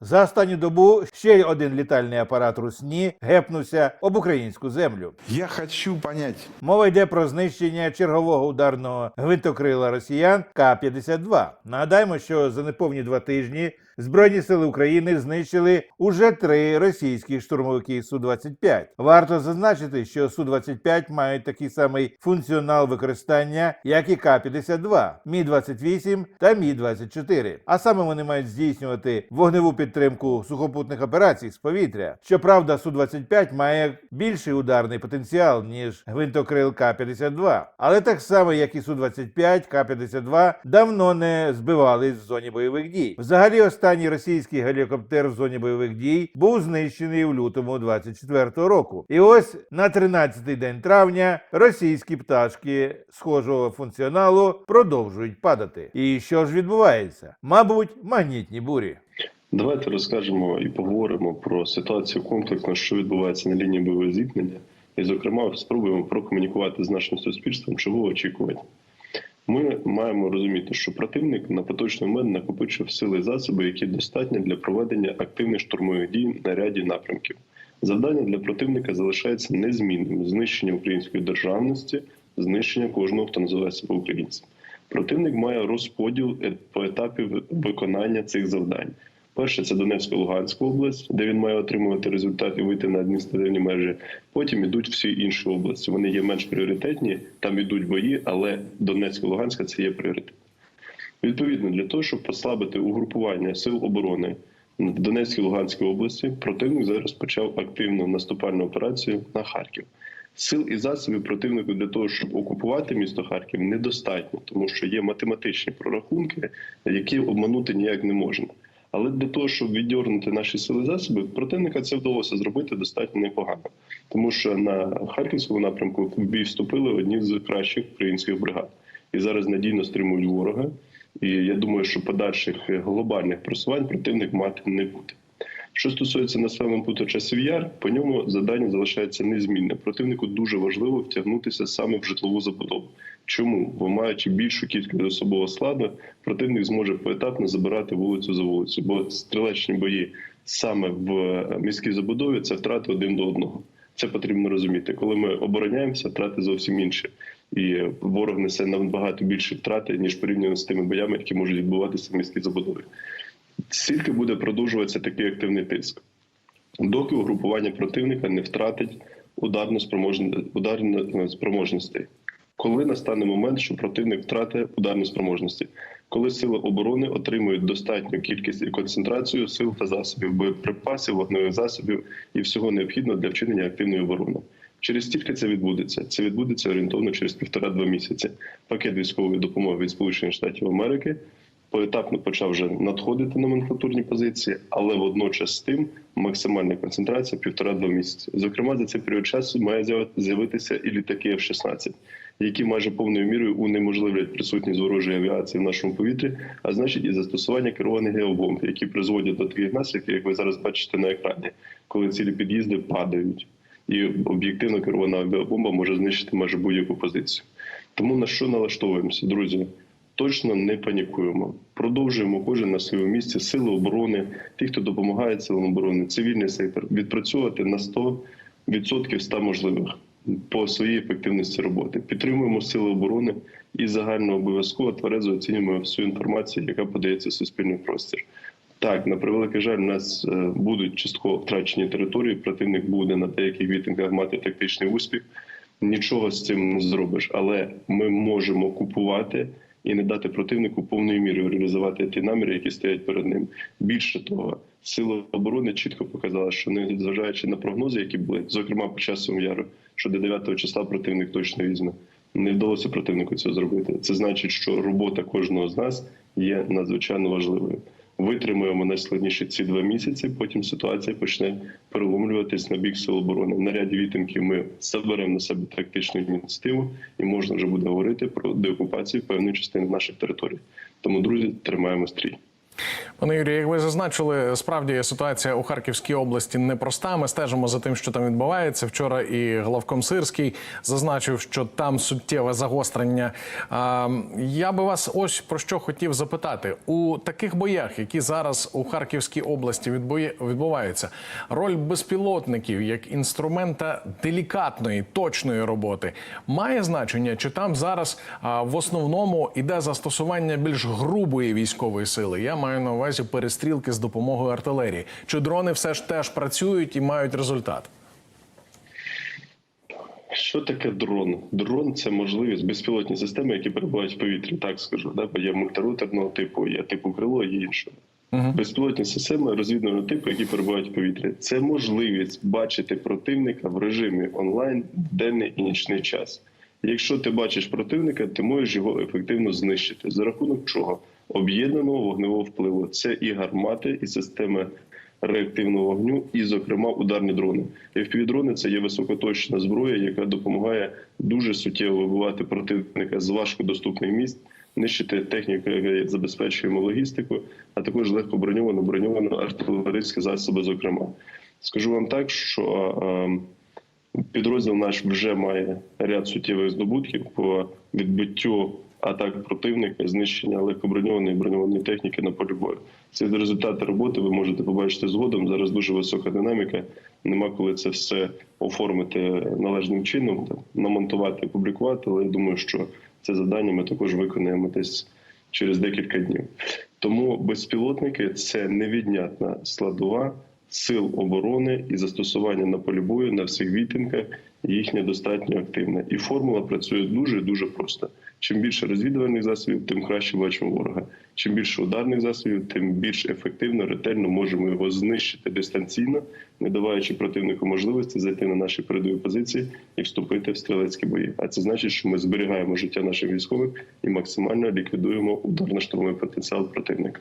За останню добу ще один літальний апарат Русні гепнувся об українську землю. Я хочу понять, Мова йде про знищення чергового ударного гвинтокрила росіян К-52. Нагадаємо, що за неповні два тижні Збройні сили України знищили уже три російські штурмовики Су-25. Варто зазначити, що Су-25 мають такий самий функціонал використання, як і К-52, Мі-28 та Мі-24. А саме вони мають здійснювати вогневу підтримку сухопутних операцій з повітря. Щоправда, Су-25 має більший ударний потенціал, ніж гвинтокрил К-52. Але так само, як і Су-25, К-52 давно не збивались в зоні бойових дій. Взагалі, останній російський гелікоптер в зоні бойових дій був знищений в лютому 24-го року. І ось на 13-й день травня російські пташки схожого функціоналу продовжують падати. І що ж відбувається? Мабуть, магнітні бурі. Давайте розкажемо і поговоримо про ситуацію комплексно, що відбувається на лінії бойового зіткнення, і, зокрема, спробуємо прокомунікувати з нашим суспільством, чого очікувати. Ми маємо розуміти, що противник на поточний момент накопичив сили і засоби, які достатні для проведення активних штурмових дій на ряді напрямків. Завдання для противника залишається незмінним: знищення української державності, знищення кожного, хто називає себе українцем. Противник має розподіл е- по етапів виконання цих завдань. Перше це Донецька Луганська область, де він має отримувати результат і вийти на адміністративні межі. Потім ідуть всі інші області. Вони є менш пріоритетні, там ідуть бої, але Донецька Луганська це є пріоритет. Відповідно, для того, щоб послабити угрупування сил оборони в Донецькій Луганській області, противник зараз почав активну наступальну операцію на Харків. Сил і засобів противнику для того, щоб окупувати місто Харків, недостатньо, тому що є математичні прорахунки, які обманути ніяк не можна. Але для того, щоб віддернути наші сили засоби, противника це вдалося зробити достатньо непогано, тому що на харківському напрямку в бій вступили одні з кращих українських бригад, і зараз надійно стримують ворога. І я думаю, що подальших глобальних просувань противник мати не буде. Що стосується населеного пункту часів яр, по ньому завдання залишається незмінне. Противнику дуже важливо втягнутися саме в житлову забудову. Чому? Бо маючи більшу кількість особового складу, противник зможе поетапно забирати вулицю за вулицю. Бо стрілечні бої саме в міській забудові це втрати один до одного. Це потрібно розуміти. Коли ми обороняємося, втрати зовсім інші. І ворог несе набагато більше втрати ніж порівняно з тими боями, які можуть відбуватися в міській забудові. Скільки буде продовжуватися такий активний тиск, доки угрупування противника не втратить ударну ударну спроможності. Коли настане момент, що противник втратить ударну спроможності, коли сили оборони отримують достатню кількість і концентрацію сил та засобів, боєприпасів, вогневих засобів і всього необхідного для вчинення активної оборони. Через стільки це відбудеться. Це відбудеться орієнтовно через півтора-два місяці. Пакет військової допомоги від Сполучених Штатів Америки поетапно почав вже надходити номенклатурні позиції, але водночас з тим максимальна концентрація півтора-два місяці. Зокрема, за цей період часу має з'явитися і літаки F-16, які майже повною мірою унеможливлять присутність ворожої авіації в нашому повітрі, а значить і застосування керованих геобомб, які призводять до таких наслідків, як ви зараз бачите на екрані, коли цілі під'їзди падають. І об'єктивно керована авіабомба може знищити майже будь-яку позицію. Тому на що налаштовуємося, друзі? Точно не панікуємо. Продовжуємо кожен на своєму місці сили оборони, ті, хто допомагає силам оборони, цивільний сектор, відпрацьовувати на 100% 100 можливих по своїй ефективності роботи. Підтримуємо сили оборони і загально обов'язково тверезо оцінюємо всю інформацію, яка подається в суспільний простір. Так, на превеликий жаль, у нас е, будуть частково втрачені території. Противник буде на деяких мітингах мати тактичний успіх. Нічого з цим не зробиш, але ми можемо купувати і не дати противнику повною мірою реалізувати ті наміри, які стоять перед ним. Більше того, сили оборони чітко показали, що не зважаючи на прогнози, які були, зокрема по часу яру, що до 9 числа противник точно візьме. Не вдалося противнику цього зробити. Це значить, що робота кожного з нас є надзвичайно важливою. Витримуємо найскладніші ці два місяці. Потім ситуація почне переломлюватись на бік сил оборони. На ряді вітинків ми заберемо на себе тактичну ініціативу, і можна вже буде говорити про деокупацію певної частини наших територій. Тому, друзі, тримаємо стрій. Пане Юрію, як ви зазначили, справді ситуація у Харківській області непроста. Ми стежимо за тим, що там відбувається. Вчора і главком Сирський зазначив, що там суттєве загострення. Я би вас ось про що хотів запитати у таких боях, які зараз у Харківській області відбуваються. Роль безпілотників як інструмента делікатної, точної роботи має значення, чи там зараз в основному іде застосування більш грубої військової сили? Я маю на увазі перестрілки з допомогою артилерії. Чи дрони все ж теж працюють і мають результат? Що таке дрон? Дрон це можливість безпілотні системи, які перебувають в повітрі. Так скажу, да? бо є мультироторного типу, є типу крило, є іншого. Безпілотні системи розвідувального типу, які перебувають в повітрі. Це можливість бачити противника в режимі онлайн в денний і нічний час. Якщо ти бачиш противника, ти можеш його ефективно знищити. За рахунок чого? Об'єднаного вогневого впливу. Це і гармати, і системи реактивного вогню, і, зокрема, ударні дрони. FPV-дрони – це є високоточна зброя, яка допомагає дуже суттєво вибивати противника з важкодоступних місць, нищити техніку, яка забезпечуємо логістику, а також легко броньовану, броньовану артилерійські засоби. Зокрема, скажу вам так, що е, підрозділ наш вже має ряд суттєвих здобутків по відбиттю атак противника, знищення легкоброньованої і броньованої техніки на полі бою. Це результати роботи. Ви можете побачити згодом. Зараз дуже висока динаміка. Нема коли це все оформити належним чином, там, намонтувати, опублікувати. Але я думаю, що це завдання ми також виконаємо десь через декілька днів. Тому безпілотники це невіднятна складова сил оборони і застосування на полі бою на всіх відтинках. Їхня достатньо активна. І формула працює дуже дуже просто. Чим більше розвідувальних засобів, тим краще бачимо ворога. Чим більше ударних засобів, тим більш ефективно, ретельно можемо його знищити дистанційно, не даваючи противнику можливості зайти на наші передові позиції і вступити в стрілецькі бої. А це значить, що ми зберігаємо життя наших військових і максимально ліквідуємо ударно-штурмовий потенціал противника.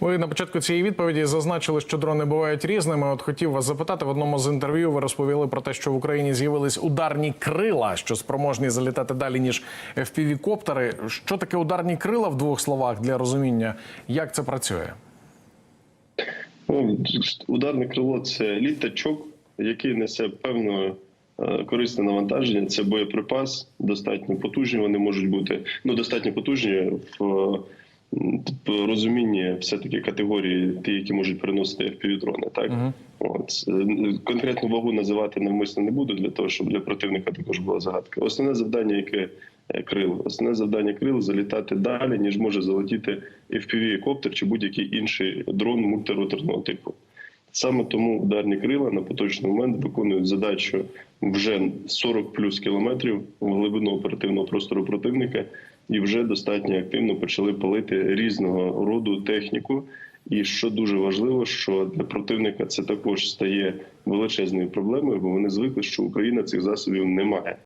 Ви на початку цієї відповіді зазначили, що дрони бувають різними. От хотів вас запитати в одному з інтерв'ю. Ви розповіли про те, що в Україні з'явились ударні крила, що спроможні залітати далі ніж FPV-коптери. Що таке ударні крила в двох словах для розуміння? Як це працює? Ну, ударне крило це літачок, який несе певне е, корисне навантаження. Це боєприпас, достатньо потужні. Вони можуть бути ну достатньо потужні в е, в розумінні все таки категорії, ті, які можуть переносити FPV-дрони. Так от Е, конкретну вагу називати навмисно не буду для того, щоб для противника також була загадка. Основне завдання, яке е, крил, основне завдання крил залітати далі, ніж може залетіти FPV-коптер чи будь-який інший дрон мультироторного типу. Саме тому ударні крила на поточний момент виконують задачу вже 40 плюс кілометрів в глибину оперативного простору противника і вже достатньо активно почали палити різного роду техніку. І що дуже важливо, що для противника це також стає величезною проблемою, бо вони звикли, що Україна цих засобів не має.